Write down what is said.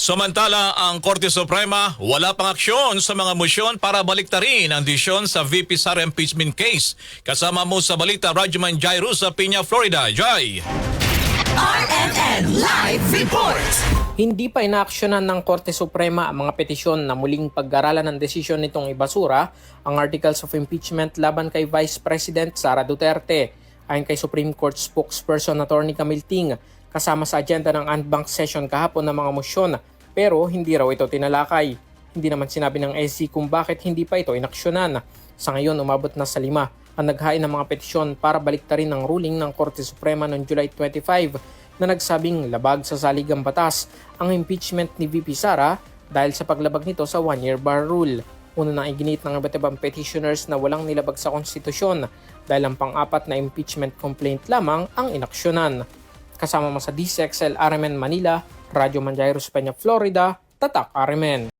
Samantala, ang Korte Suprema wala pang aksyon sa mga motion para baliktarin ang desisyon sa VP Sara impeachment case. Kasama mo sa balita, Rajuman Jairo sa Piña, Florida. Jai! RNN Live Report! Hindi pa inaaksyonan ng Korte Suprema ang mga petisyon na muling pag-aralan ng desisyon nitong ibasura ang articles of impeachment laban kay Vice President Sara Duterte. Ayon kay Supreme Court spokesperson Attorney Camille Ting, kasama sa agenda ng unbank session kahapon ng mga mosyon pero hindi raw ito tinalakay. Hindi naman sinabi ng SC kung bakit hindi pa ito inaksyonan. Sa ngayon umabot na sa lima ang naghain ng mga petisyon para baliktarin ang ruling ng Korte Suprema noong July 25 na nagsabing labag sa saligang batas ang impeachment ni VP Sara dahil sa paglabag nito sa one-year bar rule. Una nang iginit ng iba't ibang petitioners na walang nilabag sa konstitusyon dahil ang pang-apat na impeachment complaint lamang ang inaksyonan. Kasama mo sa DCXL RMN Manila, Radyo Manjairos Peña, Florida, Tatak RMN.